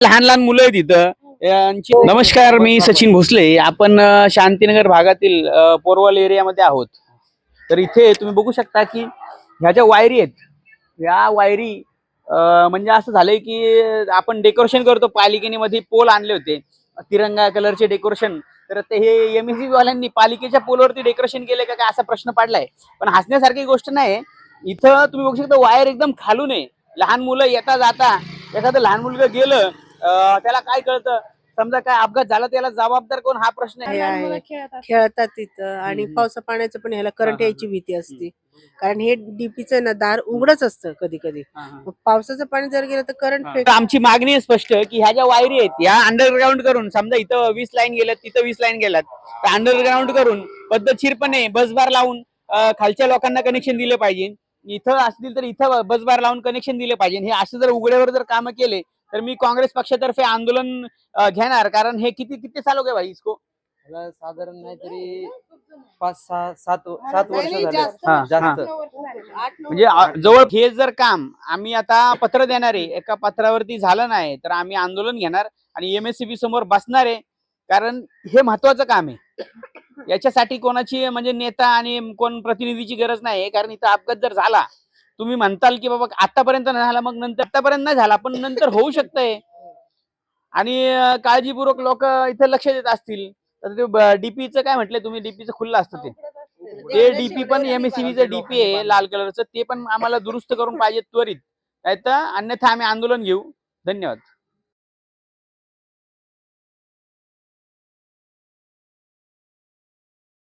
लहान लहान मुलं आहेत इथं. यांची नमस्कार मी सचिन भोसले. आपण अ, शांतीनगर भागातील अ, पोरवल एरियामध्ये आहोत. तर इथे तुम्ही बघू शकता की ह्या ज्या वायरी आहेत या वायरी अ, म्हणजे असं झालंय की आपण डेकोरेशन करतो पालिकेने मध्ये पोल आणले होते. तिरंगा कलरचे डेकोरेशन. तर ते हे एम वाल्यांनी पालिकेच्या पोलवरती डेकोरेशन केले का काय असा प्रश्न पडलाय. पण हसण्यासारखी गोष्ट नाही. इथं तुम्ही बघू शकता वायर एकदम खालून आहे. लहान मुलं येता जाता एखादं लहान मुलगा गेलं त्याला काय कळतं? समजा काय अपघात झाला त्याला जबाबदार कोण? हा प्रश्न आहे. हे आहे खेळतात तिथं आणि हम्म. पावसा पाण्याचं पण ह्याला करंट हा, यायची भीती असते. कारण हे डीपीचं ना दार उघडच असतं कधी कधी मग पावसाचं पाणी जर गेलं तर करंट तर आमची मागणी आहे स्पष्ट की ह्या ज्या वायरी आहेत या अंडरग्राऊंड करून समजा इथं वीस लाईन गेल्यात तिथं वीस लाईन गेल्यात तर अंडरग्राऊंड करून पद्धतशीरपणे बसबार लावून अं, खालच्या लोकांना कनेक्शन दिले पाहिजे. इथं असतील तर इथं बसबार लावून कनेक्शन दिले पाहिजे. हे असं जर उघड्यावर जर कामं केले तर मी काँग्रेस पक्षातर्फे आंदोलन घेणार. कारण हे किती किती साल हो गए भाई इसको? मला साधारण नाही तरी पाच सहा सात सात वर्ष झाले. हा, हा. जास्त म्हणजे आ- जवळ हे जर काम आम्ही आता पत्र देणार आहे एका पत्रावरती झालं नाही तर आम्ही आंदोलन घेणार आणि एमएससीबी समोर बसणार आहे. कारण हे महत्वाचं काम आहे. याच्यासाठी कोणाची म्हणजे नेता आणि कोण प्रतिनिधीची गरज नाही कारण इथं अपघात जर झाला तुम्ही म्हणताल की बाबा आतापर्यंत नाही झाला मग नंतर आतापर्यंत नाही झाला पण नंतर होऊ शकतंय. आणि काळजीपूर्वक लोक इथे लक्ष देत असतील. तर ते डीपीचं काय म्हटलंय तुम्ही? डीपीचं खुल्लं असतं ते. ते डीपी पण एमएससीबीचं डीपी आहे लाल कलरचं. ते पण आम्हाला दुरुस्त करून पाहिजे त्वरित. नाही तर अन्यथा आम्ही आंदोलन घेऊ. धन्यवाद.